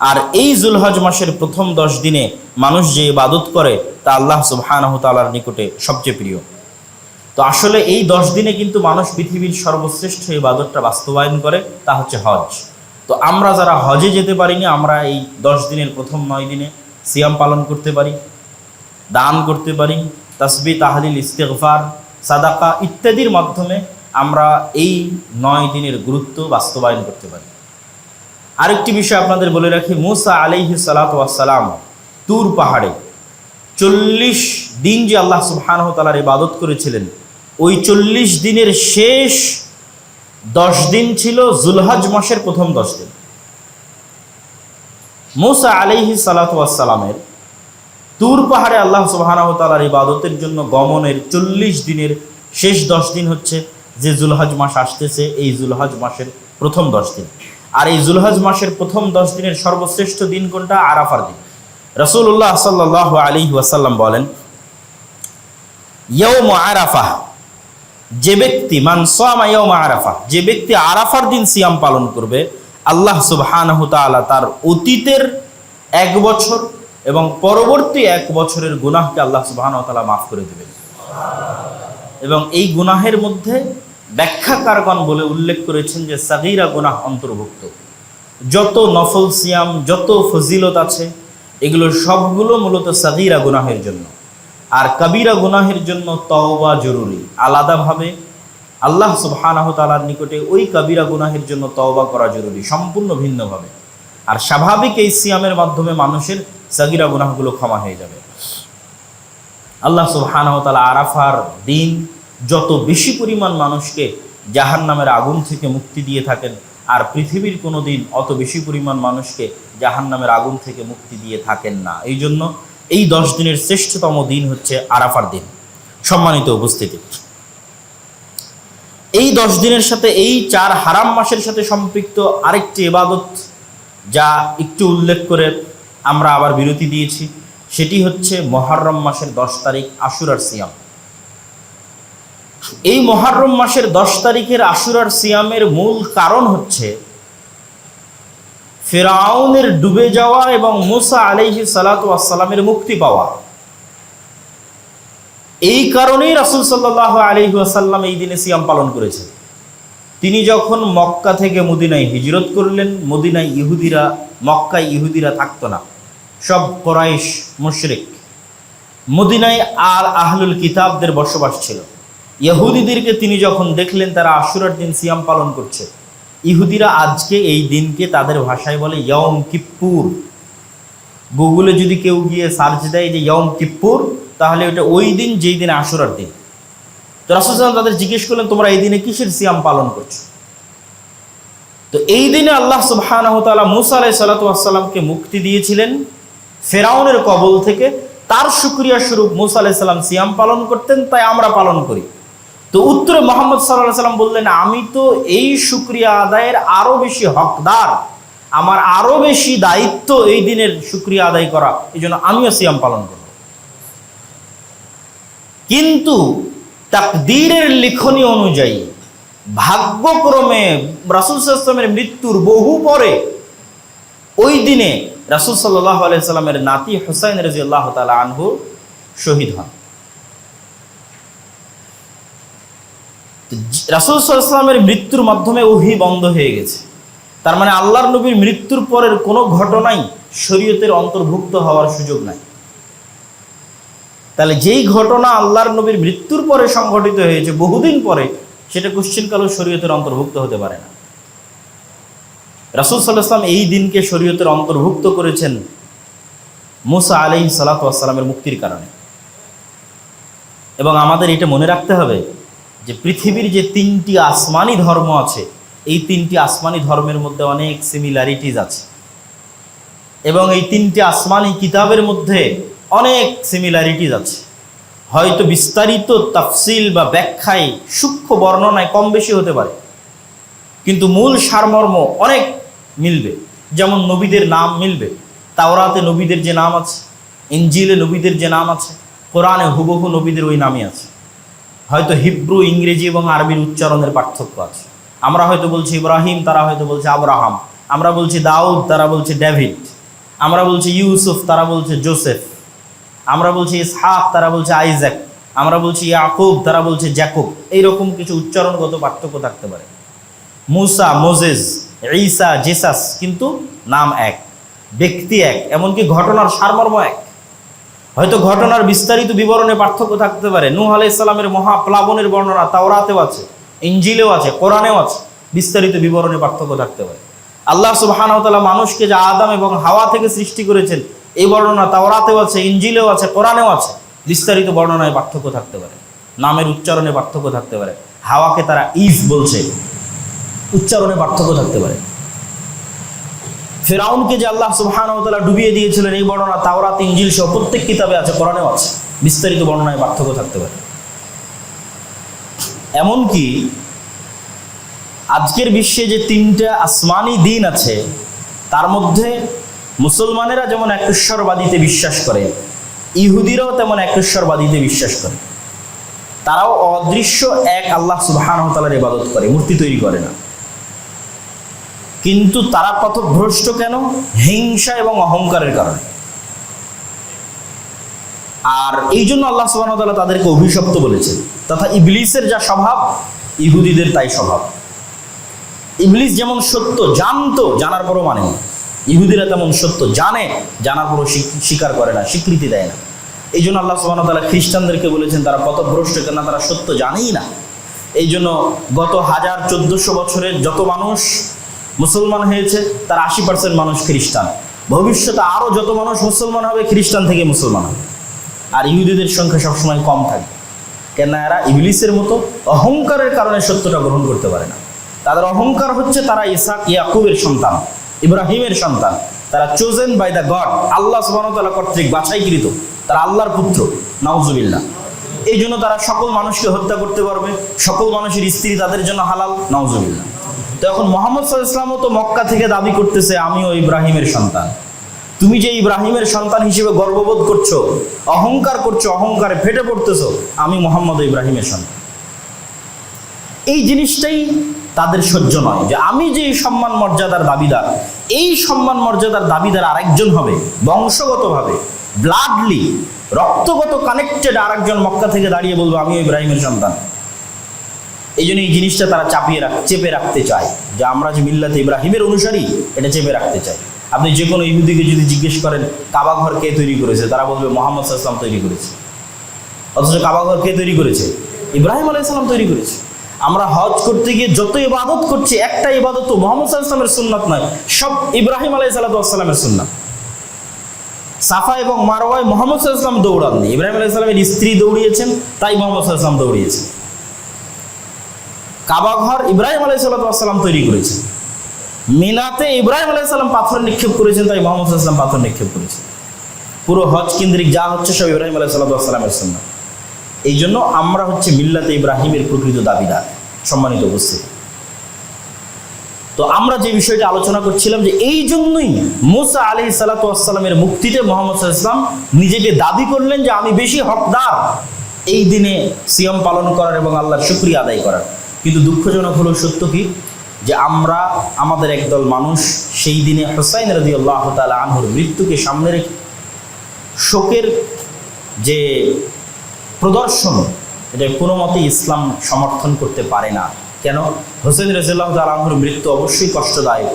আর এই জুলহজ মাসের প্রথম দশ দিনে মানুষ যে ইবাদত করে, তা আল্লাহ সুবহানাহু তাআলার নিকটে সবচেয়ে প্রিয়। তো আসলে এই দশ দিনে কিন্তু মানুষ পৃথিবীর সর্বশ্রেষ্ঠ ইবাদতটা বাস্তবায়ন করে, তা হচ্ছে হজ। তো আমরা যারা হজে যেতে পারিনি, আমরা এই দশ দিনের প্রথম নয় দিনে সিয়াম পালন করতে পারি, দান করতে পারি, তসবি, তাহলিল, ইস্তেগফার, সাদাকা ইত্যাদির মাধ্যমে আমরা এই নয় দিনের গুরুত্ব বাস্তবায়ন করতে পারি। আরেকটি বিষয় আপনাদের বলে রাখি, মুসা আলাইহি সালাতাম তুর পাহাড়ে চল্লিশ দিন যে আল্লাহ সুবহানাহু তালার ইবাদত করেছিলেন, ওই চল্লিশ দিনের শেষ দশ দিন ছিল জুলহজ মাসের প্রথম দশ দিন। মুসা আলাইহি সালাতামের তুর পাহাড়ে আল্লাহ সুবহানাহু তালার ইবাদতের জন্য গমনের চল্লিশ দিনের শেষ দশ দিন হচ্ছে যে জুলহাজ মাস আসতেছে, এই জুলহাজ মাসের প্রথম দশ দিন। আর এই জুলহজ মাসের প্রথম দশ দিনের সর্বশ্রেষ্ঠ দিন কোনটা? আরাফার দিন। রসুল্লাহ সাল্লাহ আলী ওয়াসাল্লাম বলেন ইয়ৌম আরাফা যে ব্যক্তি, মান সামা ইয়ৌম আরাফা, যে ব্যক্তি আরাফার দিন সিয়াম পালন করবে, আল্লাহ তাআলা তার অতীতের এক বছর এবং পরবর্তী এক বছরের গুনাহকে আল্লাহ তাআলা মাফ করে দেবেন। এবং এই গুনাহের মধ্যে ব্যাখ্যাকারগণ বলে উল্লেখ করেছেন যে সাগিরা গুনাহ অন্তর্ভুক্ত। যত নফল সিয়াম, যত ফজিলত আছে এগুলো সবগুলো মূলত সাগিরা গুনাহের জন্য। আর কবিরা গুনাহের জন্য তওবা জরুরি। আলাদাভাবে আল্লাহ সুবহানাহু তাআলার নিকটে ওই কবিরা গুনাহের জন্য তওবা করা জরুরি, সম্পূর্ণ ভিন্নভাবে। আর স্বাভাবিক এই সিয়ামের মাধ্যমে মানুষের সাগিরা গুনাহগুলো ক্ষমা হয়ে যাবে। আল্লাহ সুবহানাহু তাআলা আরাফার দিন যত বেশি পরিমাণ মানুষকে জাহান নামের আগুন থেকে মুক্তি দিয়ে থাকেন, আর পৃথিবীর কোনো দিন অত বেশি পরিমাণ মানুষকে জাহান নামের আগুন থেকে মুক্তি দিয়ে থাকেন না। এই জন্য এই দশ দিনের শ্রেষ্ঠতম দিন হচ্ছে আরাফার দিন। সম্মানিত উপস্থিতি। এই দশ দিনের সাথে এই চার হারাম মাসের সাথে সম্পৃক্ত আরেকটি ইবাদত যা একটু উল্লেখ করে আমরা আবার বিরতি দিয়েছি, সেটি হচ্ছে মহারম মাসের দশ তারিখ আশুরার সিয়াম। এই মহারম মাসের দশ তারিখের আশুরার সিয়ামের মূল কারণ হচ্ছে ফেরাউনের ডুবে যাওয়া এবং মুসা আলাইহি সালাতামের মুক্তি পাওয়া। এই কারণেই রাসুল সাল্লাহ আলহি এই দিনে সিয়াম পালন করেছেন। তিনি যখন মক্কা থেকে মদিনায় হিজরত করলেন, মদিনায় ইহুদিরা, মক্কায় ইহুদিরা থাকতো না। সব কোরাইশ মুশরিক। মদিনায় আর আহলুল কিতাবদের বসবাস ছিল। ইহুদিদেরকে তিনি যখন দেখলেন, তারা আশুরার দিন সিয়াম পালন করছে। ইহুদিরা আজকে এই দিনকে তাদের ভাষায় বলে ইয়ম কিপ্পুর। গুগলে যদি কেউ গিয়ে সার্চ দেয় যে ইয়ম কিপ্পুর, তাহলে ওটা ওই দিন, যেই দিন আশুরার দিন। তো রাসুলাম তাদের জিজ্ঞেস করলেন, তোমরা এই দিনে কিসের সিয়াম পালন করছ? তো এই দিনে আল্লাহ তাআলা মুসা আলাইহিস সালাতামকে মুক্তি দিয়েছিলেন ফেরাউনের কবল থেকে। তার শুক্রিয়া স্বরূপ মুসা আলাইহিস সালাম সিয়াম পালন করতেন, তাই আমরা পালন করি। তো উত্তরে মোহাম্মদ সাল্লাহ সাল্লাম বললেন, আমি তো এই শুক্রিয়া আদায়ের আরও বেশি হকদার। আমার আরও বেশি দায়িত্ব এই দিনের শুক্রিয়া আদায় করা। এই জন্য আমিও সিয়াম পালন করব। কিন্তু তাকদীরের লিখনী অনুযায়ী ভাগ্যক্রমে রাসুল সাল্লামের মৃত্যুর বহু পরে ওই দিনে রাসুল সাল্লাহ আলাইসাল্লামের নাতি হুসাইন রাজি আল্লাহ তালা আনহু শহীদ হন। রাসুল সাল্লামের মৃত্যুর মাধ্যমে ওহি বন্ধ হয়ে গেছে। তার মানে আল্লাহর নবীর মৃত্যুর পরের কোনো ঘটনাই শরীয়তের অন্তর্ভুক্ত হওয়ার সুযোগ নাই। তাহলে যেই ঘটনা আল্লাহর নবীর মৃত্যুর পরে সংঘটিত হয়েছে, বহুদিন পরে, সেটা কোশ্চিনকালও শরীয়তের অন্তর্ভুক্ত হতে পারে না। রাসুল সাল্লাহাম এই দিনকে শরীয়তের অন্তর্ভুক্ত করেছেন মুসা আলি সালাতামের মুক্তির কারণে। এবং আমাদের এটা মনে রাখতে হবে যে পৃথিবীর যে তিনটি আসমানি ধর্ম আছে, এই তিনটি আসমানি ধর্মের মধ্যে অনেক সিমিলারিটিজ আছে। এবং এই তিনটি আসমানি কিতাবের মধ্যে অনেক সিমিলারিটিজ আছে। হয়তো বিস্তারিত তাফসিল বা ব্যাখ্যায় সূক্ষ্ম বর্ণনায় কম বেশি হতে পারে। কিন্তু মূল সারমর্ম অনেক মিলবে। যেমন নবীদের নাম মিলবে। তাওরাতে নবীদের যে নাম আছে ইঞ্জিলে নবীদের যে নাম আছে, কোরআনে হুবহু নবীদের ওই নামই আছে। হয়তো হিব্রু, ইংরেজি এবং আরবির উচ্চারণের পার্থক্য আছে। আমরা হয়তো বলছি ইব্রাহিম, তারা হয়তো বলছে আব্রাহাম। আমরা বলছি দাউদ, তারা বলছে ডেভিড। আমরা বলছি ইউসুফ, তারা বলছে জোসেফ। আমরা বলছি ইসহাক, তারা বলছে আইজ্যাক। আমরা বলছি ইয়াকুব, তারা বলছে জ্যাকুব। এইরকম কিছু উচ্চারণগত পার্থক্য থাকতে পারে। মুসা মোজেজ ঈসা, জেসাস কিন্তু নাম এক, ব্যক্তি এক, এমনকি ঘটনার সারমর্ম এক। হয়তো ঘটনার বিস্তারিত বিবরণে পার্থক্য থাকতে পারে। নূহ আলাইহিস সালামের মহাপ্লাবনের বর্ণনা তাওরাতেও আছে ইঞ্জিলেও আছে, কোরআনেও আছে। বিস্তারিত বিবরণে পার্থক্য থাকতে পারে। আল্লাহ সুবহানাহু ওয়া মানুষকে যে আদাম এবং হাওয়া থেকে সৃষ্টি করেছেন, এই বর্ণনা তাওরাতেও আছে ইঞ্জিলেও আছে, কোরআনেও আছে। বিস্তারিত বর্ণনায় পার্থক্য থাকতে পারে। নামের উচ্চারণে পার্থক্য থাকতে পারে। হাওয়াকে তারা ইফ বলছে। উচ্চারণে পার্থক্য থাকতে পারে। ফেরাউনকে যে আল্লাহ ওয়া ডুবিয়ে দিয়েছিলেন এই বর্ণনা তাওরাত, ইনজিল সহ প্রত্যেক কিতাবে আছে, কোরআনেও আছে। বিস্তারিত বর্ণনায় পার্থক্য থাকতে পারে। এমনকি আজকের বিশ্বে যে তিনটা আসমানি দিন আছে, তার মধ্যে মুসলমানেরা যেমন একেশ্বরবাদীতে বিশ্বাস করে, ইহুদিরাও তেমন একেশ্বরবাদীতে বিশ্বাস করে। তারাও অদৃশ্য এক আল্লাহ সুবহানাহু ওয়া তাআলার ইবাদত করে, মূর্তি তৈরি করে না। কিন্তু তারা পথভ্রষ্ট কেন? হিংসা এবং অহংকারের কারণে। আর এই জন্য আল্লাহ সুবহানাহু তাদেরকে অভিশপ্ত বলেছেন। তথা ইবলিসের যা স্বভাব, ইহুদিদের তাই স্বভাব। ইবলিস যেমন সত্য, জানতো, জানার পরও মানে ইহুদিরা তেমন সত্য জানে, জানার পরও স্বীক- স্বীকার করে না, স্বীকৃতি দেয় না। এই জন্য আল্লাহ সুবহানাহু ওয়া তাআলা খ্রিস্টানদেরকে বলেছেন, তারা পথভ্রষ্ট কেন তারা সত্য জানেই না। এই জন্য গত হাজার চোদ্দশো বছরের যত মানুষ মুসলমান হয়েছে, তার আশি পার্সেন্ট মানুষ খ্রিস্টান। ভবিষ্যতে আরও যত মানুষ মুসলমান হবে, খ্রিস্টান থেকে মুসলমান হবে। আর ইহুদিদের সংখ্যা সবসময় কম থাকে কেন এরা ইবলিসের মতো অহংকারের কারণে সত্যটা গ্রহণ করতে পারে না। তাদের অহংকার হচ্ছে তারা ইসাক, ইয়াকুবের সন্তান, ইব্রাহিমের সন্তান। তারা চোজেন বাই দ্য গড আল্লাহ সুবাহতাল্লাহ কর্তৃক বাছাইকৃত। তারা আল্লাহর পুত্র, নাউজুবিল্লাহ। এই জন্য তারা সকল মানুষকে হত্যা করতে পারবে। সকল মানুষের স্ত্রী তাদের জন্য হালাল, নাউজুবিল্লাহ। তো এখন মোহাম্মদ সাল্লাহ তো মক্কা থেকে দাবি করতেছে, আমিও ইব্রাহিমের সন্তান। তুমি যে ইব্রাহিমের সন্তান হিসেবে গর্ববোধ করছ, অহংকার করছ, অহংকারে ফেটে পড়তেছো, আমি মোহাম্মদ ইব্রাহিমের সন্তান। এই জিনিসটাই তাদের সহ্য নয় যে আমি যে সম্মান মর্যাদার দাবিদার, এই সম্মান মর্যাদার দাবিদার আরেকজন হবে, বংশগতভাবে ব্লাডলি রক্তগত কানেক্টেড আরেকজন মক্কা থেকে দাঁড়িয়ে বলব, আমিও ইব্রাহিমের সন্তান। এই জন্য এই জিনিসটা তারা চাপিয়ে রাখ, চেপে রাখতে চায়। যে আমরা যে মিল্লাতে ইব্রাহিমের অনুসারী, এটা চেপে রাখতে চাই। আপনি যে কোনো ইহুদিকে যদি জিজ্ঞেস করেন, কাবা ঘর কে তৈরি করেছে? তারা বলবে, মোহাম্মদ সাল্লাম তৈরি করেছে। অথচ কাবা ঘর কে তৈরি করেছে? ইব্রাহিম আলাইসাল্লাম তৈরি করেছে। আমরা হজ করতে গিয়ে যত ইবাদত করছি, একটা ইবাদত তো মোহাম্মদ সাল্লামের সুন্নাত নয়, সব ইব্রাহিম আলাই সাল্লামের সুন্নাত। সাফা এবং মারওয়ায় মোহাম্মদ সাল্লাম দৌড়াননি। ইব্রাহিম আলাই সাল্লামের স্ত্রী দৌড়িয়েছেন, তাই মোহাম্মদ সাল্লাম দৌড়িয়েছেন। কাবা ঘর ইব্রাহিম আলাই সাল্লাম তৈরি করেছেন। মিনাতে ইব্রাহিম আলাই সাল্লাম পাথর নিক্ষেপ করেছেন, তাই মোহাম্মদ সাল্লাম পাথর নিক্ষেপ করেছেন। পুরো হজ কেন্দ্রিক যা হচ্ছে সব ইব্রাহিম আলাই সাল্লামের সুন্নাত। এই জন্য আমরা হচ্ছে মিল্লাতে ইব্রাহিমের প্রকৃত দাবিদার, সম্মানিত উপস্থিতি। তো আমরা যে বিষয়টা আলোচনা করছিলাম যে এই জন্যই মুসা আলি সালাতামের মুক্তিতে মোহাম্মদ ইসলাম নিজেকে দাবি করলেন যে আমি বেশি হকদার। এই দিনে সিয়াম পালন করার এবং আল্লাহর শুক্রিয়া আদায় করার। কিন্তু দুঃখজনক হলো সত্য কি? যে আমরা আমাদের একদল মানুষ সেই দিনে হোসাইন রদি আল্লাহ তালা আনহুর মৃত্যুকে সামনে রেখে শোকের যে প্রদর্শন, এটা কোনো মতেই ইসলাম সমর্থন করতে পারে না। কেন? হোসেন রেজিল্লাহ তালাহুর মৃত্যু অবশ্যই কষ্টদায়ক।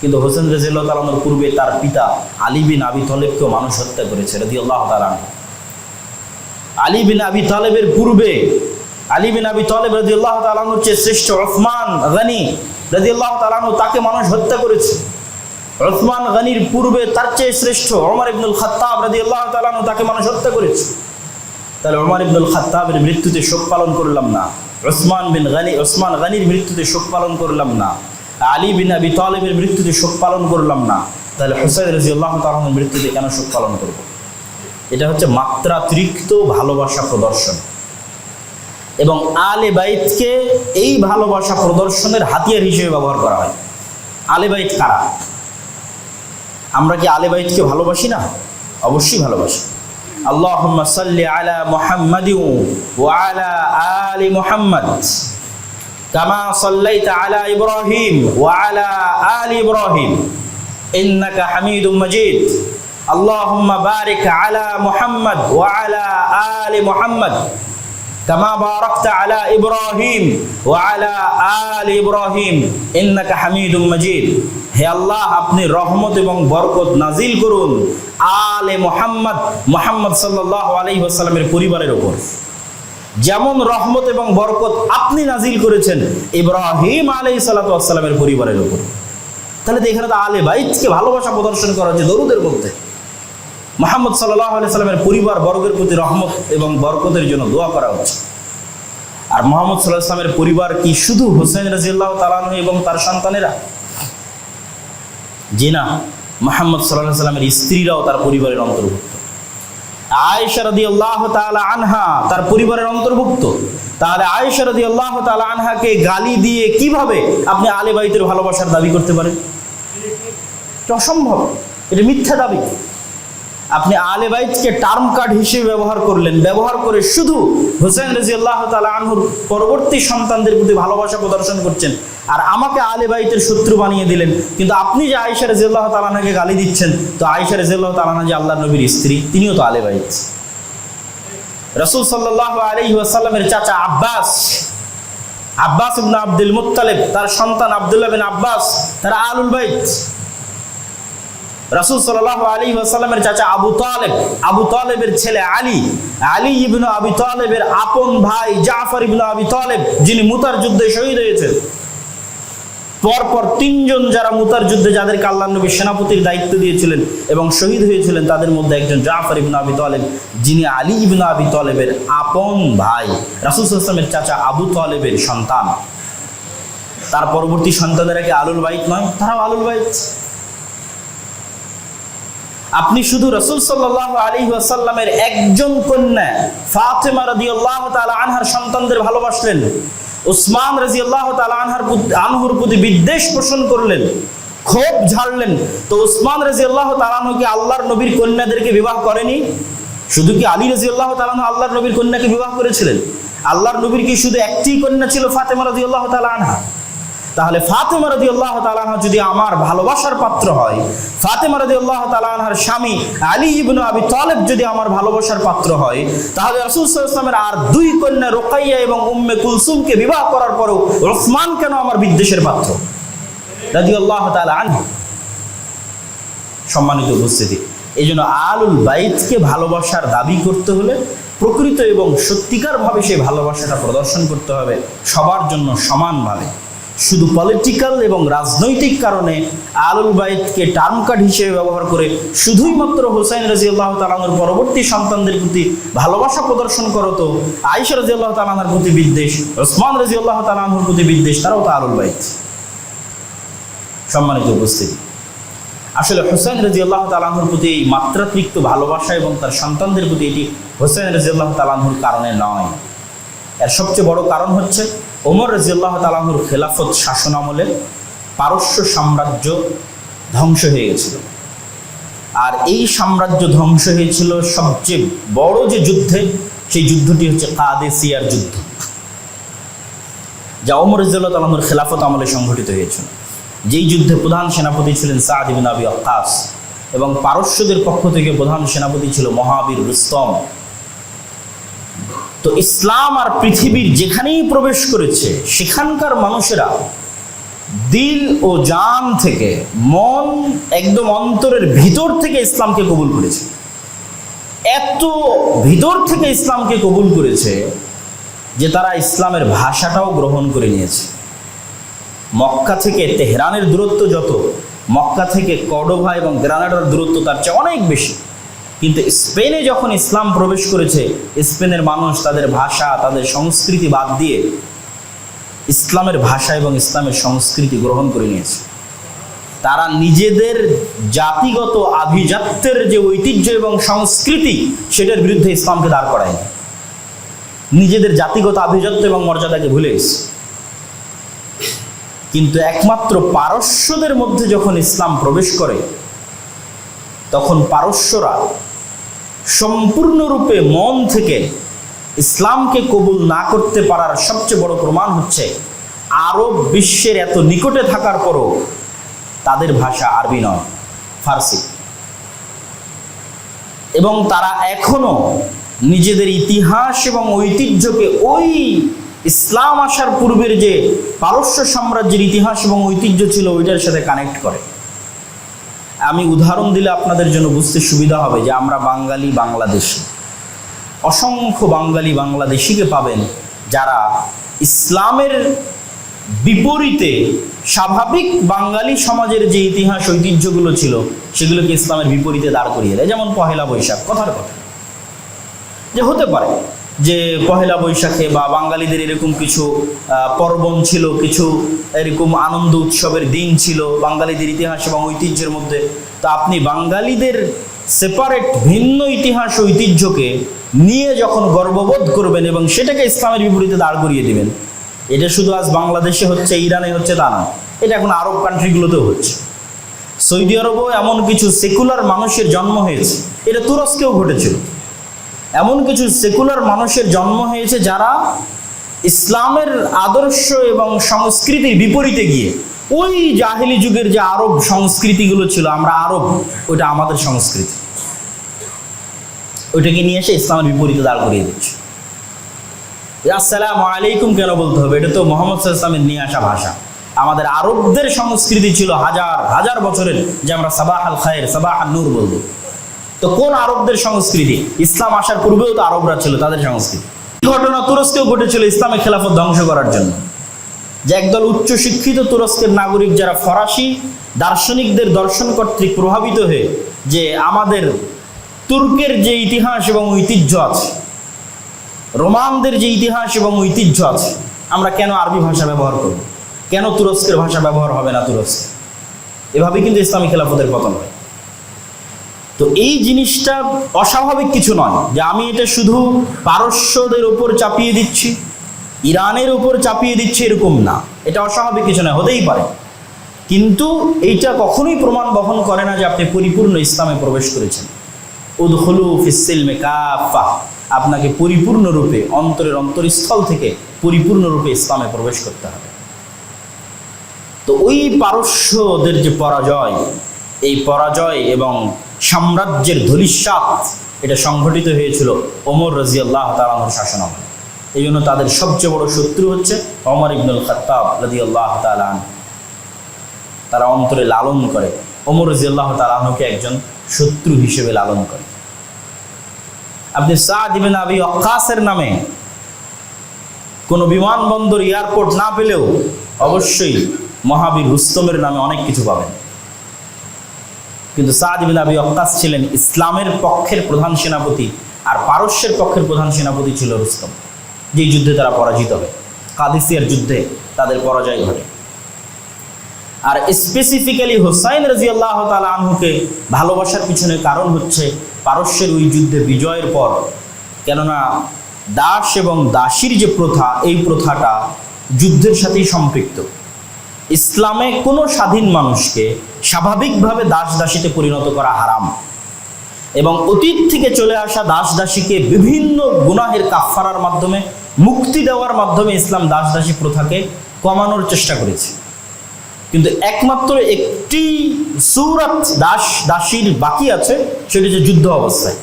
কিন্তু হোসেন রেজিল্লাহ তালাহুর পূর্বে তার পিতা আলী বিন আবি তলেবকেও মানুষ হত্যা করেছে রদি আল্লাহ তালাহ আলী বিন আবি তালেবের পূর্বে আলী বিন আবি তালেব রদি আল্লাহ তালাহুর চেয়ে শ্রেষ্ঠ ওসমান গানি রদি আল্লাহ তালাহু তাকে মানুষ হত্যা করেছে। ওসমান গানির পূর্বে তার চেয়ে শ্রেষ্ঠ ওমর ইবনুল খাত্তাব রদি আল্লাহ তালাহু তাকে মানুষ হত্যা করেছে। তাহলে ওমর ইবনুল খাত্তাবের মৃত্যুতে শোক পালন করলাম না। ওসমান বিন গানি ওসমান গানির মৃত্যুতে শোক পালন করলাম না। আলী বিন আবি তালেবের মৃত্যুতে শোক পালন করলাম না। তাহলে হুসাইন রাজি আল্লাহ তালনের মৃত্যুতে কেন শোক পালন করব? এটা হচ্ছে মাত্রাতিরিক্ত ভালোবাসা প্রদর্শন। এবং আলে বাইতকে এই ভালোবাসা প্রদর্শনের হাতিয়ার হিসেবে ব্যবহার করা হয় আলে বাইত কারা আমরা কি আলে বাইতকে ভালোবাসি না অবশ্যই ভালোবাসি اللهم صل على محمد وعلى آل محمد كما صليت على إبراهيم وعلى آل إبراهيم ইন্নাকা হামিদুম মাজিদ اللهم بارك على محمد وعلى آل محمد كما باركت على إبراهيم وعلى آل إبراهيم إنك حميد مجيد হে আল্লাহ আপনি রহমত এবং বরকত নাজিল করুন আলে মোহাম্মদ মোহাম্মদ সাল্লাহ আলাইহি ওয়াসাল্লামের পরিবারের উপর যেমন রহমত এবং বরকত আপনি নাজিল করেছেন ইব্রাহিম আলাই সালাতামের পরিবারের উপর তাহলে তো এখানে তো আলে বাইতকে ভালোবাসা প্রদর্শন করা হচ্ছে দরুদের মধ্যে মোহাম্মদ সাল্লাহ সাল্লামের পরিবার বর্গের প্রতি রহমত এবং বরকতের জন্য দোয়া করা হচ্ছে আর মোহাম্মদ সাল্লাহ ইসলামের পরিবার কি শুধু হোসেন রাজিয়াল্লাহ তালানহ এবং তার সন্তানেরা? জি না, মোহাম্মদ সাল্লাহ সাল্লামের স্ত্রীরাও তার পরিবারের অন্তর্ভুক্ত। আল্লাহ আনহা তার পরিবারের অন্তর্ভুক্ত। তাহলে আল্লাহ আনহাকে গালি দিয়ে কীভাবে আপনি ভালোবাসার দাবি করতে পারেন? অসম্ভব। এটা মিথ্যা দাবি। আপনি আলে বাইতকে টার্ম কার্ড হিসেবে ব্যবহার করলেন। ব্যবহার করে শুধু হোসেন রাজি আল্লাহ তালা আনহুর পরবর্তী সন্তানদের প্রতি ভালোবাসা প্রদর্শন করছেন আর আমাকে আলে বাইতের শত্রু বানিয়ে দিলেন। কিন্তু আপনি যে আয়েশা রাজি আল্লাহ তালানাকে গালি দিচ্ছেন, তো আয়েশা রাজি আল্লাহ তালানা যে আল্লাহ নবীর স্ত্রী, তিনিও তো আলে বাইত। রসুল সাল্লাহ আলহি আসাল্লামের চাচা আব্বাস আব্বাস ইবনা আব্দুল মুত্তালেব, তার সন্তান আব্দুল্লাহ বিন আব্বাস, তারা আলুল বাইত। রাসুল সাল্লাহ আলী ওয়াসাল্লামের চাচা আবু তালেব, আবু তালেবের ছেলে আলী আলী ইবনু আবি তালেবের আপন ভাই জাফর ইবনু আবি তালেব, যিনি মুতার যুদ্ধে শহীদ হয়েছেন। পরপর তিনজন যারা মুতার যুদ্ধে, যাদেরকে আল্লাহ নবী সেনাপতির দায়িত্ব দিয়েছিলেন এবং শহীদ হয়েছিলেন, তাদের মধ্যে একজন জাফর ইবনু আবি তালেব, যিনি আলী ইবনু আবি তালেবের আপন ভাই, রাসুল সাল্লামের চাচা আবু তালেবের সন্তান। তার পরবর্তী সন্তানেরা কি আলুল বাইত নয়? তারাও আলুল বাইত। আপনি শুধু রসুল সাল্লাহ আলী ওয়াসাল্লামের একজন কন্যা ফাতেমা রাজি আল্লাহ আনহার সন্তানদের ভালোবাসলেন, উসমান রাজি আল্লাহ আনহার আনহুর প্রতি বিদ্বেষ পোষণ করলেন, ক্ষোভ ঝাড়লেন। তো উসমান রাজি আল্লাহ তালানহকে আল্লাহর নবীর কন্যাদেরকে বিবাহ করেনি? শুধু কি আলী রাজি আল্লাহ তালানহ আল্লাহর নবীর কন্যাকে বিবাহ করেছিলেন? আল্লাহর নবীর কি শুধু একটি কন্যা ছিল ফাতেমা রাজি আল্লাহ তালা আনহা? তাহলে ফাতেমা রাদি আল্লাহ তালাহা যদি আমার ভালোবাসার পাত্র হয়, ফাতেমা রাদি আল্লাহ তালাহার স্বামী আলী ইবনু আবি তালেব যদি আমার ভালোবাসার পাত্র হয়, তাহলে রাসুল ইসলামের আর দুই কন্যা রোকাইয়া এবং উম্মে কুলসুমকে বিবাহ করার পরেও রসমান কেন আমার বিদ্বেষের পাত্র? রাদি আল্লাহ তালা সম্মানিত উপস্থিতি এই জন্য আলুল বাইতকে ভালোবাসার দাবি করতে হলে প্রকৃত এবং সত্যিকারভাবে সেই ভালোবাসাটা প্রদর্শন করতে হবে সবার জন্য সমানভাবে। শুধু পলিটিক্যাল এবং রাজনৈতিক কারণে আলুল বাইদকে টার্ম কার্ড হিসেবে ব্যবহার করে শুধুই মাত্র হোসাইন রাজি আল্লাহ তালানোর পরবর্তী সন্তানদের প্রতি ভালোবাসা প্রদর্শন করো তো। আয়েশা রাজি আল্লাহ তালানার প্রতি বিদ্বেষ, ওসমান রাজি আল্লাহ তালানোর প্রতি বিদ্বেষ, তারাও তো আলুল বাইত। সম্মানিত উপস্থিতি। আসলে হোসেন রাজি আল্লাহ তালাহুর প্রতি এই মাত্রাতিরিক্ত ভালোবাসা এবং তার সন্তানদের প্রতি এটি হোসেন রাজি আল্লাহ তালাহুর কারণে নয়। এর সবচেয়ে বড় কারণ হচ্ছে ওমর রাজি আল্লাহ তালাহুর খেলাফত শাসন আমলে পারস্য সাম্রাজ্য ধ্বংস হয়ে গেছিল। আর এই সাম্রাজ্য ধ্বংস হয়েছিল সবচেয়ে বড় যে যুদ্ধে, সেই যুদ্ধটি হচ্ছে কাদেসিয়ার যুদ্ধ, যা ওমর রাজিউল্লাহ তালাহুর খেলাফত আমলে সংঘটিত হয়েছিল। যেই যুদ্ধে প্রধান সেনাপতি ছিলেন সাদ ইবিন আবি আক্কাস এবং পারস্যদের পক্ষ থেকে প্রধান সেনাপতি ছিল মহাবীর রুস্তম। তো ইসলাম আর পৃথিবীর যেখানেই প্রবেশ করেছে, সেখানকার মানুষেরা দিল ও জান থেকে, মন একদম অন্তরের ভিতর থেকে ইসলামকে কবুল করেছে। এত ভিতর থেকে ইসলামকে কবুল করেছে যে তারা ইসলামের ভাষাটাও গ্রহণ করে নিয়েছে। মক্কা থেকে তেহরানের দূরত্ব যত, মক্কা থেকে কডোভা এবং গ্রানাডার দূরত্ব তার চেয়ে অনেক বেশি। কিন্তু স্পেনে যখন ইসলাম প্রবেশ করেছে, স্পেনের মানুষ তাদের ভাষা, তাদের সংস্কৃতি বাদ দিয়ে ইসলামের ভাষা এবং ইসলামের সংস্কৃতি গ্রহণ করে নিয়েছে। তারা নিজেদের জাতিগত আভিজাত্যের যে ঐতিহ্য এবং সংস্কৃতি, সেটার বিরুদ্ধে ইসলামকে দাঁড় করায় নিজেদের জাতিগত আভিজাত্য এবং মর্যাদাকে ভুলে গেছে। কিন্তু একমাত্র পারস্যদের মধ্যে যখন ইসলাম প্রবেশ করে, তখন পারস্যরা সম্পূর্ণরূপে মন থেকে ইসলামকে কবুল না করতে পারার সবচেয়ে বড় প্রমাণ হচ্ছে, আরব বিশ্বের এত নিকটে থাকার পরও তাদের ভাষা আরবি নয়, ফার্সি। এবং তারা এখনও নিজেদের ইতিহাস এবং ঐতিহ্যকে ওই ইসলাম আসার পূর্বের যে পারস্য সাম্রাজ্যের ইতিহাস এবং ঐতিহ্য ছিল, ওইটার সাথে কানেক্ট করে। আমি উদাহরণ দিলে আপনাদের জন্য বুঝতে সুবিধা হবে যে আমরা বাঙালি বাংলাদেশি। অসংখ্য বাঙালি বাংলাদেশিকে পাবেন যারা ইসলামের বিপরীতে স্বাভাবিক বাঙালি সমাজের যে ইতিহাস, ঐতিহ্যগুলো ছিল, সেগুলোকে ইসলামের বিপরীতে দাঁড় করিয়ে দেয়। যেমন পহেলা বৈশাখ, কথার কথা। যে হতে পারে যে পহেলা বৈশাখে বা বাঙালিদের এরকম কিছু পর্বণ ছিল, কিছু এরকম আনন্দ উৎসবের দিন ছিল বাঙালিদের ইতিহাস এবং ঐতিহ্যের মধ্যে, তো আপনি বাঙালিদের সেপারেট ভিন্ন ইতিহাস ঐতিহ্যকে নিয়ে যখন গর্ববোধ করবেন এবং সেটাকে ইসলামের বিপরীতে দাঁড় করিয়ে দিবেন, এটা শুধু আজ বাংলাদেশে হচ্ছে, ইরানে হচ্ছে তা না, এটা এখন আরব কান্ট্রিগুলোতেও হচ্ছে। সৌদি আরবেও এমন কিছু সেকুলার মানুষের জন্ম হয়েছে, এটা তুরস্কেও ঘটেছিল। এমন কিছু সেকুলার মানুষের জন্ম হয়েছে যারা ইসলামের আদর্শ এবং সংস্কৃতির বিপরীতে গিয়ে, ওই জাহিলি যুগের যে আরব সংস্কৃতিগুলো ছিল, আমরা আরব ওটা আমাদের সংস্কৃতি। ওইটাকে নিয়ে এসে ইসলামের বিপরীতে দাঁড় করিয়ে দিচ্ছে। আসসালাম আলাইকুম কেন বলতে হবে? এটা তো মোহাম্মদ ইসলামের নিয়ে আসা ভাষা। আমাদের আরবদের সংস্কৃতি ছিল হাজার হাজার বছরের, যে আমরা সাবাহ আল খায়ের সাবাহ আল নূর বলব। তো কোন আরবদের সংস্কৃতি? ইসলাম আসার পূর্বেও তো আরবরা ছিল, তাদের সংস্কৃতি। ঘটনা তুরস্কেও ঘটেছিল ইসলামের খেলাফত ধ্বংস করার জন্য? যে একদল উচ্চ শিক্ষিত তুরস্কের নাগরিক যারা ফরাসি দার্শনিকদের দর্শন কর্তৃক প্রভাবিত হয়ে যে আমাদের তুর্কের যে ইতিহাস এবং ঐতিহ্য আছে, রোমানদের যে ইতিহাস এবং ঐতিহ্য আছে, আমরা কেন আরবি ভাষা ব্যবহার করব? কেন তুরস্কের ভাষা ব্যবহার হবে না তুরস্ক? এভাবে কিন্তু ইসলামী খেলাফতের পতন হয়। তো এই জিনিসটা অস্বাভাবিক কিছু নয় যে আমি এটা শুধু পারস্যদের উপর চাপিয়ে দিচ্ছি, ইরানের উপর চাপিয়ে দিচ্ছি এরকম না। এটা অস্বাভাবিক কিছু নয়, হতেই পারে। কিন্তু এইটা কখনোই প্রমাণ বহন করে না যে আপনি পরিপূর্ণ ইসলামে প্রবেশ করেছেন। উদখলু ফিসিলমে আপনাকে পরিপূর্ণরূপে, অন্তরের অন্তরস্থল থেকে পরিপূর্ণরূপে ইসলামে প্রবেশ করতে হবে। তো ওই পারস্যদের যে পরাজয়, এই পরাজয় এবং সাম্রাজ্যের ধরিস্বাত এটা সংঘটিত হয়েছিল ওমর রাজি আল্লাহ তালাহর শাসনামলে। এই জন্য তাদের সবচেয়ে বড় শত্রু হচ্ছে অমর ইবনুল খত্তাব রাজি আল্লাহ তালান তারা অন্তরে লালন করে। ওমর রাজি আল্লাহ তালাহকে একজন শত্রু হিসেবে লালন করে। আপনি সাদ আবি অক্কাসের নামে কোনো বিমানবন্দর, এয়ারপোর্ট না পেলেও অবশ্যই মহাবীর রুস্তমের নামে অনেক কিছু পাবেন। কিন্তু সাদ আবি অক্কাস ছিলেন ইসলামের পক্ষের প্রধান সেনাপতি আর পারস্যের পক্ষের প্রধান সেনাপতি ছিল রুস্তম, যেই যুদ্ধে তারা পরাজিত হয়। কাদিসিয়ার যুদ্ধে তাদের পরাজয় ঘটে। আর স্পেসিফিক্যালি হোসাইন রাজি আল্লাহ তালা আনহুকে ভালোবাসার পিছনে কারণ হচ্ছে পারস্যের ওই যুদ্ধে বিজয়ের পর, কেননা দাস এবং দাসীর যে প্রথা, এই প্রথাটা যুদ্ধের সাথেই সম্পৃক্ত। ইসলামে কোনো স্বাধীন মানুষকে স্বাভাবিকভাবে দাস দাসীতে পরিণত করা হারাম। এবং অতীত থেকে চলে আসা দাস দাসীকে বিভিন্ন গুনাহের কাফফারার মাধ্যমে, মুক্তি দেওয়ার মাধ্যমে ইসলাম দাস দাসী প্রথাকে কমানোর চেষ্টা করেছে। কিন্তু একমাত্র একটি সুরাত দাস দাসীর বাকি আছে, সেটি হচ্ছে যুদ্ধ অবস্থায়।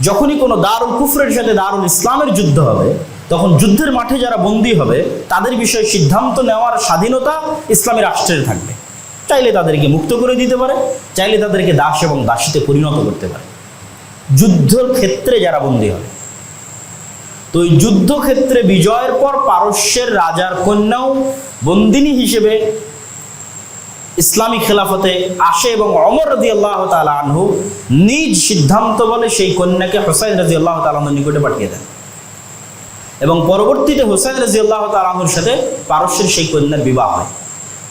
যখনই কোনো দারুল কুফরের সাথে দারুল ইসলামের যুদ্ধ হবে, তখন যুদ্ধের মাঠে যারা বন্দী হবে, তাদের বিষয়ে সিদ্ধান্ত নেওয়ার স্বাধীনতা ইসলামী রাষ্ট্রের থাকবে। চাইলে তাদেরকে মুক্ত করে দিতে পারে, চাইলে তাদেরকে দাস এবং দাসীতে পরিণত করতে পারে। যুদ্ধর ক্ষেত্রে যারা বন্দী হয় তো এই যুদ্ধক্ষেত্রে বিজয়ের পর পারস্যের রাজার কন্যাও বন্দিনী হিসেবে ইসলামী খেলাফতে আসে এবং অমর রাজি আল্লাহ আনহু নিজ সিদ্ধান্ত বলে সেই কন্যাকে হোসাইন রাজি আল্লাহ তালাহুর নিকটে পাঠিয়ে দেন। এবং পরবর্তীতে হোসাইন রাজি আল্লাহ তালাহুর সাথে পারস্যের সেই কন্যার বিবাহ হয়।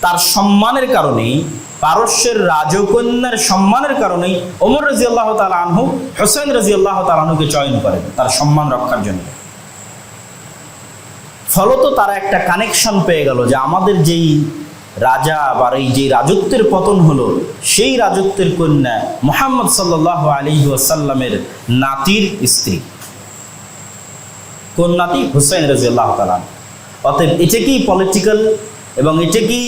তার সম্মানের কারণেই, পারস্যের রাজকন্যার সম্মানের কারণেই ওমর রাজি আল্লাহ তালা আনহু হোসেন রাজি আল্লাহ তালাহুকে চয়ন করেন তার সম্মান রক্ষার জন্য। ফলত তারা একটা কানেকশন পেয়ে গেল যে আমাদের যেই রাজা বা এই যে রাজত্বের পতন হলো, সেই রাজত্বের কন্যা মোহাম্মদ সাল্লাহ আলী ওয়াসাল্লামের নাতির স্ত্রী। কোন নাতি? হুসাইন রাজি আল্লাহ তালান অতএব এটা কি পলিটিক্যাল এবং এটা কি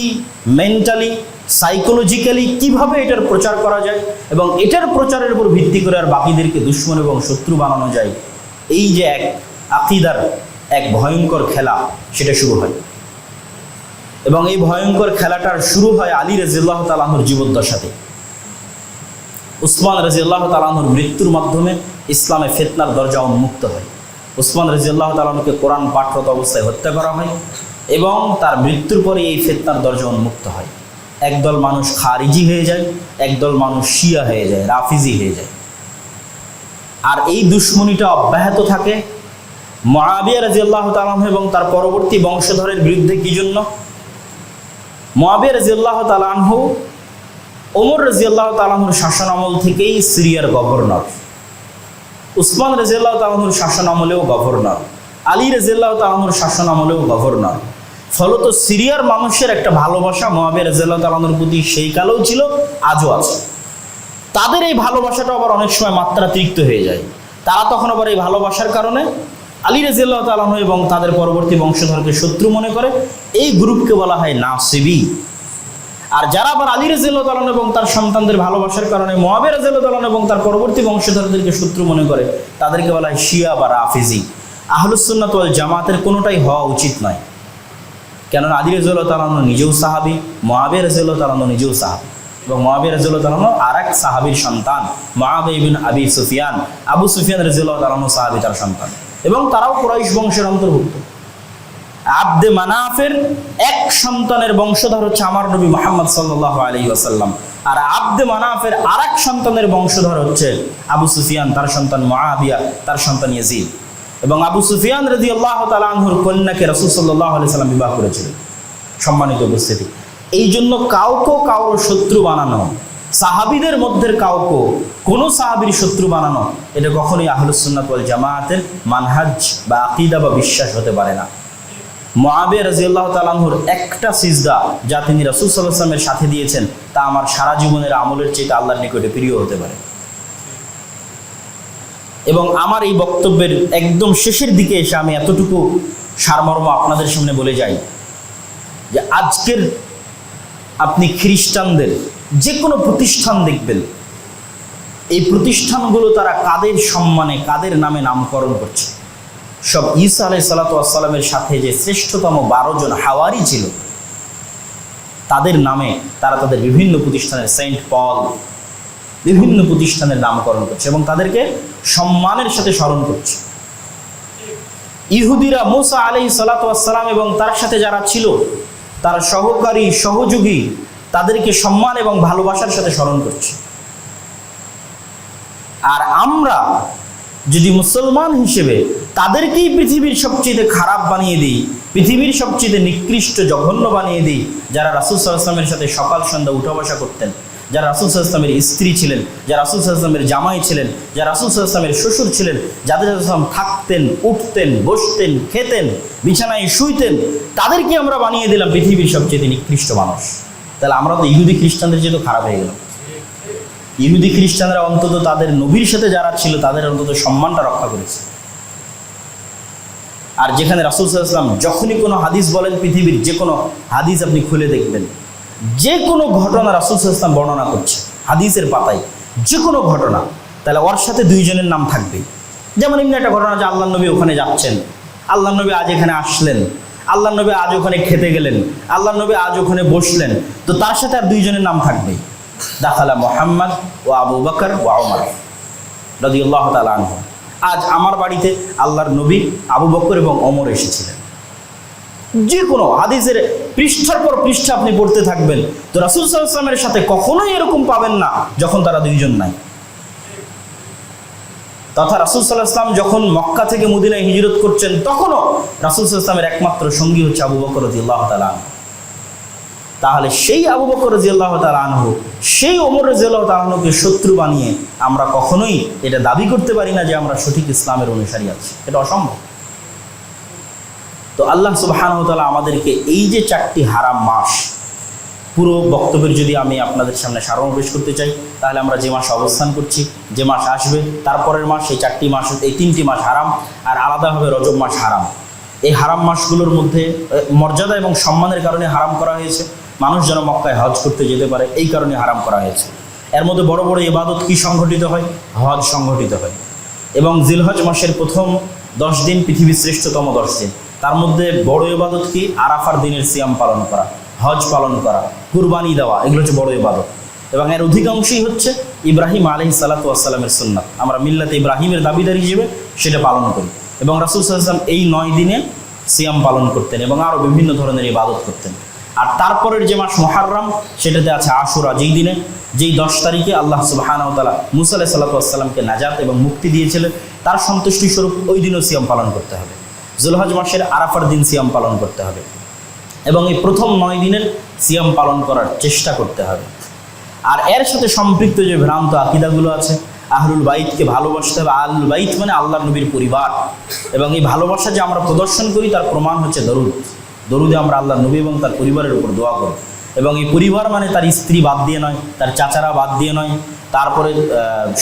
মেন্টালি সাইকোলজিক্যালি কীভাবে এটার প্রচার করা যায় এবং এটার প্রচারের উপর ভিত্তি করে আর বাকিদেরকে দুশ্মন এবং শত্রু বানানো যায়, এই যে এক আকিদার এক ভয়ঙ্কর খেলা, সেটা শুরু হয়। এবং এই ভয়ঙ্কর খেলাটার শুরু হয় আলী রাজিল্লাহ তালাহুর জীবদ্দশাতে। উসমান রাজিয়াল্লাহ তালাহর মৃত্যুর মাধ্যমে ইসলামে ফেতনার দরজা উন্মুক্ত হয়। উসমান রাজিয়াল্লাহ তালাহুকে কোরআন পাঠরত অবস্থায় হত্যা করা হয়। এবং তার মৃত্যুর পরে এই ফেতনার দরজা উন্মুক্ত হয়। একদল মানুষ খারিজি হয়ে যায়, একদল মানুষ শিয়া হয়ে যায়, রাফিজি হয়ে যায়। আর এই দুশ্মনীটা অব্যাহত থাকে মহাবিয়া রাজিয়াল্লাহ তালাহ এবং তার পরবর্তী বংশধরের বিরুদ্ধে কি জন্য? মহাবিয়া রাজিয়াল্লাহ তালাহু ওমর রাজিয়াল্লাহ তালাহুর শাসন আমল থেকেই সিরিয়ার গভর্নর। উসমান রাজিয়াল্লাহ তালাহুর শাসন আমলেও গভর্নর। আলী রাজিয়াল্লাহ তালাহুর শাসন আমলেও গভর্নর। ফলত সিরিয়ার মানুষের একটা ভালোবাসা মহাবীর রাজিয়াল্লাহ তালাহুর প্রতি সেই কালেও ছিল, আজও আছে। তাদের এই ভালোবাসাটা আবার অনেক সময় মাত্রাতিরিক্ত হয়ে যায়। তারা তখন আবার এই ভালোবাসার কারণে আলী রাজিয়াল্লাহ তালাহ এবং তাদের পরবর্তী বংশধরকে শত্রু মনে করে, এই গ্রুপকে বলা হয় নাসিবি। আর যারা আবার আলী রাজিয়াল্লাহ তালান এবং তার সন্তানদের ভালোবাসার কারণে মহাবীর রাজিয়াল্লাহ তালান এবং তার পরবর্তী বংশধরদেরকে শত্রু মনে করে, তাদেরকে বলা হয় শিয়া বা রাফিজি। আহলুসুন্নাত জামাতের কোনোটাই হওয়া উচিত নয়। কেননা আলী রাজিউল্লাহ তালান নিজেও সাহাবি মহাবের রাজিউল্লাহ তালান নিজেও সাহাবি। এবং মহাবির রাজিউল্লাহ তালান আর এক সাহাবির সন্তান মহাবে আবি সুফিয়ান। আবু সুফিয়ান রাজিউল্লাহ তালান সাহাবি তার সন্তান। এবং তারাও কুরাইশ বংশের অন্তর্ভুক্ত। আব্দে মানাফের এক সন্তানের বংশধর হচ্ছে আমার নবী মোহাম্মদ সাল্লাহ আলী আসাল্লাম আর আব্দে মানাফের আর এক সন্তানের বংশধর হচ্ছে আবু সুফিয়ান, তার সন্তান মহাবিয়া তার সন্তান ইয়াজিদ। এবং আবু সুফিয়ান রাজি আল্লাহ তালাহুর কন্যাকে রসুল সাল্লাহ সাল্লাম বিবাহ করেছিলেন। সম্মানিত উপস্থিতি। এই জন্য কাউকে কারোর শত্রু বানানো, সাহাবিদের মধ্যে কাউকে কোনো সাহাবির শত্রু বানানো, এটা কখনোই আহলুসুন্নাত জামায়াতের মানহাজ বা আকিদা বা বিশ্বাস হতে পারে না। মহাবিয়া রাজিউল্লাহ তালাহুর একটা সিজদা যা তিনি রাসুল সাল্লাহামের সাথে দিয়েছেন, তা আমার সারা জীবনের আমলের চেয়ে আল্লাহর নিকটে প্রিয় হতে পারে। এবং আমার এই বক্তব্যের একদম শেষের দিকে এসে আমি এতটুকু সারমর্ম আপনাদের সামনে বলে যাই যে আজকের আপনি খ্রিস্টানদের যে কোনো প্রতিষ্ঠান দেখবেন, এই প্রতিষ্ঠানগুলো তারা কাদের সম্মানে, কাদের নামে নামকরণ করছে? সব ঈসা আলাই সালাতামের সাথে যে শ্রেষ্ঠতম বারো জন হাওয়ারি ছিল, তাদের নামে তারা তাদের বিভিন্ন প্রতিষ্ঠানের সেন্ট পল বিভিন্ন প্রতিষ্ঠানের নামকরণ করছে এবং তাদেরকে সম্মানের সাথে স্মরণ করছে। ইহুদিরা মুসা আলাই সালাতাম এবং তার সাথে যারা ছিল, তার সহকারী, সহযোগী, তাদেরকে সম্মান এবং ভালোবাসার সাথে স্মরণ করছে। আর আমরা যদি মুসলমান হিসেবে তাদেরকেই পৃথিবীর সবচেয়ে খারাপ বানিয়ে দিই, পৃথিবীর সবচেয়ে নিকৃষ্ট জঘন্য বানিয়ে দিই, যারা রাসুল সাল্লামের সাথে সকাল সন্ধ্যা উঠা বসা করতেন যারা রাসুল সাল্লামের স্ত্রী ছিলেন, যারা রাসুল সাল্লামের জামাই ছিলেন, যারা রাসুল সাল্লামের শ্বশুর ছিলেন, যাদের সাল্লাম থাকতেন, উঠতেন, বসতেন, খেতেন, বিছানায় শুইতেন, তাদেরকে আমরা বানিয়ে দিলাম পৃথিবীর সবচেয়ে নিকৃষ্ট মানুষ। তাহলে আমরা তো ইহুদি খ্রিস্টানদের যেহেতু খারাপ হয়ে গেলাম। ইহুদি খ্রিস্টানরা অন্তত তাদের নবীর সাথে যারা ছিল, তাদের অন্তত সম্মানটা রক্ষা করেছে। আর যেখানে রাসুল সাল্লাম যখনই কোনো হাদিস বলেন, পৃথিবীর যে কোনো হাদিস আপনি খুলে দেখবেন। যে কোনো ঘটনা রাসুল সাল্লাম বর্ণনা করছে, হাদিসের পাতায় যে কোনো ঘটনা, তাহলে ওর সাথে দুইজনের নাম থাকবে। যেমন এমনি একটা ঘটনা যে আল্লাহ নবী ওখানে যাচ্ছেন আল্লাহ নবী আজ এখানে আসলেন আল্লাহ নবী আজ ওখানে খেতে গেলেন আল্লাহ নবী আজ ওখানে বসলেন, তো তার সাথে আর দুইজনের নাম থাকবে। দাখালা মোহাম্মদ ও আবু বকর ও আমর রদি আল্লাহ তালহ আজ আমার বাড়িতে আল্লাহর নবী আবু বকর এবং অমর এসেছিলেন। যে কোনো হাদিসের পৃষ্ঠার পর পৃষ্ঠা আপনি পড়তে থাকবেন। তো রাসুল সাল্লামের সাথে কখনোই এরকম পাবেন না যখন তারা দুইজন নাই। তথা রাসুল সাল্লাহাম যখন মক্কা থেকে মদিনায় হিজরত করছেন, তখনও রাসুল সাল্লামের একমাত্র সঙ্গী হচ্ছে আবু বকর রদি আল্লাহ তালা তাহলে সেই আবু বকর রাজিয়াল্লাহ তালানহ সেই ওমর রাজিয়াল্লাহ তালাহকে শত্রু বানিয়ে আমরা কখনোই এটা দাবি করতে পারি না যে আমরা সঠিক ইসলামের অনুসারী আছি। এটা অসম্ভব। তো আল্লাহ সুবাহানহতালা আমাদেরকে এই যে চারটি হারাম মাস, পুরো বক্তব্যের যদি আমি আপনাদের সামনে সারমবেশ করতে চাই, তাহলে আমরা যে মাসে অবস্থান করছি, যে মাস আসবে, তারপরের মাস এই চারটি মাস, এই তিনটি মাস হারাম, আর আলাদাভাবে রজব মাস হারাম। এই হারাম মাসগুলোর মধ্যে মর্যাদা এবং সম্মানের কারণে হারাম করা হয়েছে। মানুষ যেন মক্কায় হজ করতে যেতে পারে, এই কারণে হারাম করা হয়েছে। এর মধ্যে বড় বড় ইবাদত কি সংঘটিত হয়? হজ সংঘটিত হয়। এবং জিলহজ মাসের প্রথম দশ দিন পৃথিবীর শ্রেষ্ঠতম দশ দিন। তার মধ্যে বড় ইবাদত কি? আরাফার দিনের সিয়াম পালন করা, হজ পালন করা, কুরবানি দেওয়া, এগুলো হচ্ছে বড় ইবাদত। এবং এর অধিকাংশই হচ্ছে ইব্রাহিম আলহি সালাতু আসসালামের সুন্নাত। আমরা মিল্লাতে ইব্রাহিমের দাবিদার হিসেবে সেটা পালন করি। এবং রাসুল সাল্লাম এই নয় দিনে সিয়াম পালন করতেন এবং আরও বিভিন্ন ধরনের ইবাদত করতেন। আর তারপরের যে মাস মহারম সেটাতে আছে আশুরা, যেই দিনে, যেই দশ তারিখে আল্লাহ সুবাহানতালা মুসা আলাহ সাল্লাতামকে নাজাত এবং মুক্তি দিয়েছিলেন, তার সন্তুষ্টি স্বরূপ ওই দিনও সিয়াম পালন করতে হবে। জুলহজ মাসের আরাফার দিন সিয়াম পালন করতে হবে। এবং এই প্রথম নয় দিনের সিয়াম পালন করার চেষ্টা করতে হবে। আর এর সাথে সম্পৃক্ত যে ভ্রান্ত আকিদাগুলো আছে, আহলুল বাইতকে ভালোবাসতে হবে। আহলুল বাইত মানে আল্লাহ নবীর পরিবার। এবং এই ভালোবাসা যে আমরা প্রদর্শন করি, তার প্রমাণ হচ্ছে দরুদ। দরুদে আমরা আল্লাহ নবী এবং তার পরিবারের উপর দোয়া করি। এবং এই পরিবার মানে তার স্ত্রী বাদ দিয়ে নয়, তার চাচারা বাদ দিয়ে নয় তারপরে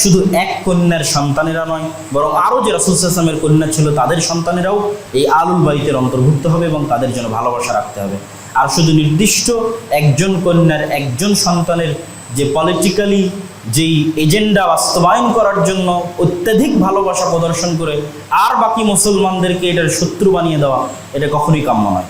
শুধু এক কন্যার সন্তানেরা নয়, বরং আরও যে রাসুল আসলামের কন্যা ছিল, তাদের সন্তানেরাও এই আলুল বাইতের অন্তর্ভুক্ত হবে এবং তাদের জন্য ভালোবাসা রাখতে হবে। আর শুধু নির্দিষ্ট একজন কন্যার একজন সন্তানের যে পলিটিক্যালি যেই এজেন্ডা বাস্তবায়ন করার জন্য অত্যাধিক ভালোবাসা প্রদর্শন করে, আর বাকি মুসলমানদেরকে এটার শত্রু বানিয়ে দেওয়া, এটা কখনোই কাম্য নয়।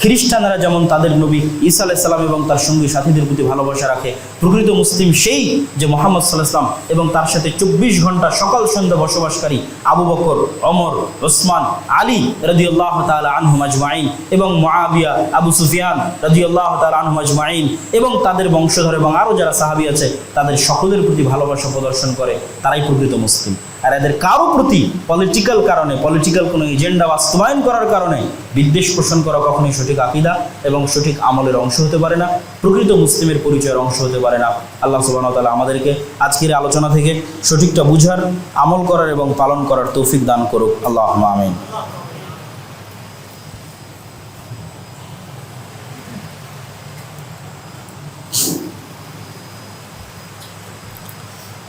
খ্রিস্টানরা যেমন তাদের নবী ঈসা আলাইসাল্লাম এবং তার সঙ্গী সাথীদের প্রতি ভালোবাসা রাখে প্রকৃত মুসলিম সেই যে মোহাম্মদ সাল্লাহ ইসলাম এবং তার সাথে চব্বিশ ঘণ্টা সকাল সন্ধ্যা বসবাসকারী আবু বকর অমর ওসমান, আলী রদিউল্লাহ তালা আনহুম আজমাইন এবং মহাবিয়া আবু সুফিয়ান রদিউল্লাহ তালা আজমাইন এবং তাদের বংশধর এবং আরও যারা সাহাবি আছে, তাদের সকলের প্রতি ভালোবাসা প্রদর্শন করে, তারাই প্রকৃত মুসলিম। আর এদের কারও প্রতি পলিটিক্যাল কারণে পলিটিক্যাল কোনো এজেন্ডা বাস্তবায়ন করার কারণে বিদ্বেষ পোষণ করা কখনোই সঠিক আকিদা এবং সঠিক আমলের অংশ হতে পারে না, প্রকৃত মুসলিমের পরিচয়ের অংশ হতে পারে না আল্লাহ সুবাহ তালা আমাদেরকে আজকের এই আলোচনা থেকে সঠিকটা বুঝার আমল করার এবং পালন করার তৌফিক দান করুক আল্লাহ আমিন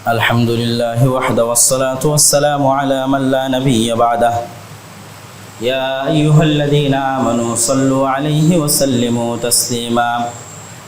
الحمد لله وحده والصلاة والسلام على من لا نبي بعده يا أيها الذين آمنوا صلوا عليه وسلموا تسليما